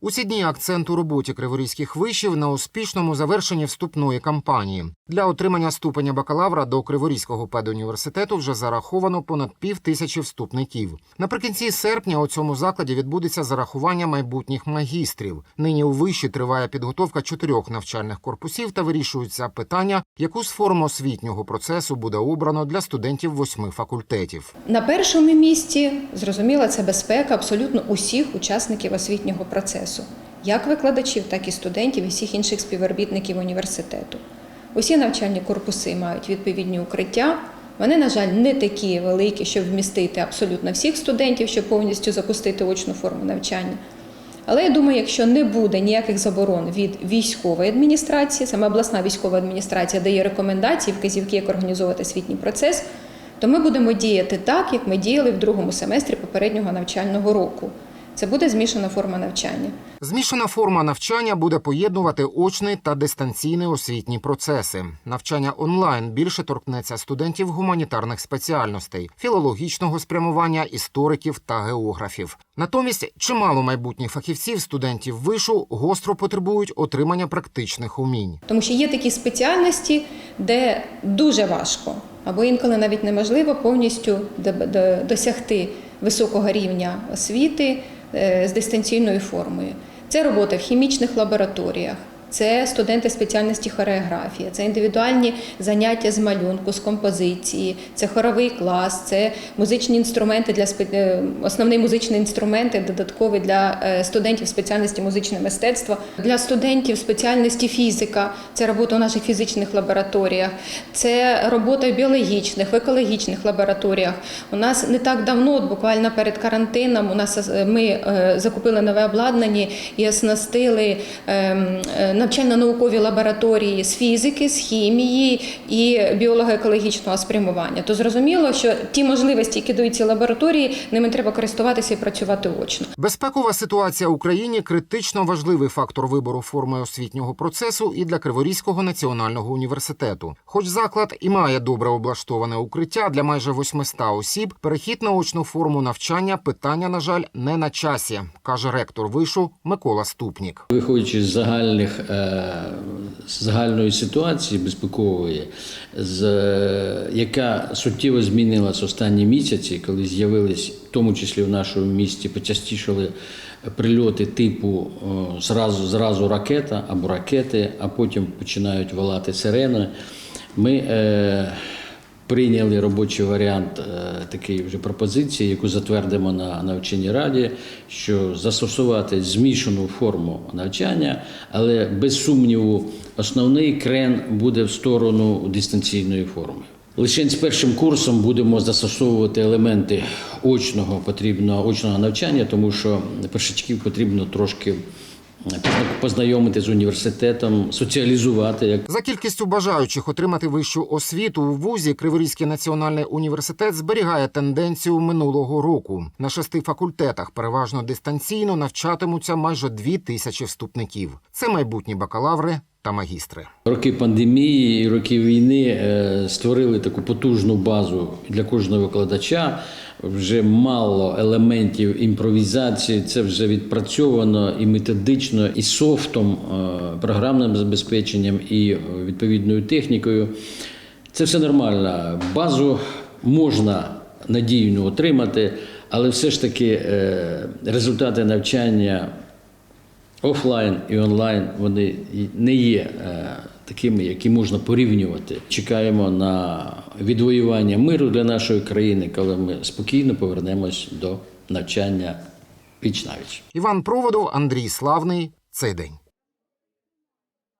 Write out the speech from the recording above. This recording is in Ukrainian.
Усі дні акцент у роботі криворізьких вишів на успішному завершенні вступної кампанії. Для отримання ступеня бакалавра до Криворізького педуніверситету вже зараховано понад пів тисячі вступників. Наприкінці серпня у цьому закладі відбудеться зарахування майбутніх магістрів. Нині у виші триває підготовка чотирьох навчальних корпусів та вирішуються питання, яку з форм освітнього процесу буде обрано для студентів восьми факультетів. На першому місці зрозуміло, це безпека абсолютно усіх учасників освітнього процесу, як викладачів, так і студентів і всіх інших співробітників університету. Усі навчальні корпуси мають відповідні укриття. Вони, на жаль, не такі великі, щоб вмістити абсолютно всіх студентів, щоб повністю запустити очну форму навчання. Але я думаю, якщо не буде ніяких заборон від військової адміністрації, саме обласна військова адміністрація дає рекомендації, вказівки, як організовувати освітній процес, то ми будемо діяти так, як ми діяли в другому семестрі попереднього навчального року. Це буде змішана форма навчання. Змішана форма навчання буде поєднувати очний та дистанційний освітні процеси. Навчання онлайн більше торкнеться студентів гуманітарних спеціальностей, філологічного спрямування, істориків та географів. Натомість чимало майбутніх фахівців, студентів вишу, гостро потребують отримання практичних умінь. Тому що є такі спеціальності, де дуже важко або інколи навіть неможливо повністю до- до- досягти високого рівня освіти з дистанційною формою. Це робота в хімічних лабораторіях. Це студенти спеціальності хореографія, це індивідуальні заняття з малюнку, з композиції, це хоровий клас, це музичні інструменти для е, основний музичний інструмент додатковий для е, студентів спеціальності музичне мистецтво, для студентів спеціальності фізика, це робота у наших фізичних лабораторіях, це робота в біологічних, в екологічних лабораторіях. У нас не так давно, буквально перед карантином, у нас е, ми е, закупили нове обладнання і оснастили ем, е, навчально-наукові лабораторії з фізики, з хімії і біолого-екологічного спрямування. То зрозуміло, що ті можливості, які дають ці лабораторії, ними треба користуватися і працювати очно. Безпекова ситуація в Україні критично важливий фактор вибору форми освітнього процесу і для Криворізького національного університету. Хоч заклад і має добре облаштоване укриття для майже 800 осіб, перехід на очну форму навчання питання, на жаль, не на часі, каже ректор вишу Микола Ступнік. Виходячи з загальних загальної ситуації безпекової, з, е, яка суттєво змінилась останні місяці, коли з'явились, в тому числі в нашому місті, почастішали прильоти типу зразу, зразу ракета або ракети, а потім починають волати сирени. Ми е, прийняли робочий варіант е, такої вже пропозиції, яку затвердимо на навчанні раді, що застосувати змішану форму навчання, але без сумніву, основний крен буде в сторону дистанційної форми. Лише з першим курсом будемо застосовувати елементи очного потрібного очного навчання, тому що першачків потрібно трошки познайомити з університетом, соціалізувати як За кількістю бажаючих отримати вищу освіту у вузі Криворізький національний університет зберігає тенденцію минулого року. На шести факультетах переважно дистанційно навчатимуться майже дві тисячі вступників. Це майбутні бакалаври та магістри. Роки пандемії і роки війни е, створили таку потужну базу для кожного викладача. Вже мало елементів імпровізації. Це вже відпрацьовано і методично, і софтом, е, програмним забезпеченням, і е, відповідною технікою. Це все нормально. Базу можна надійно отримати, але все ж таки результати навчання офлайн і онлайн вони не є е, такими, які можна порівнювати. Чекаємо на відвоювання миру для нашої країни, коли ми спокійно повернемось до навчання віч навіч. Іван Проводов, Андрій Славний. Цей день.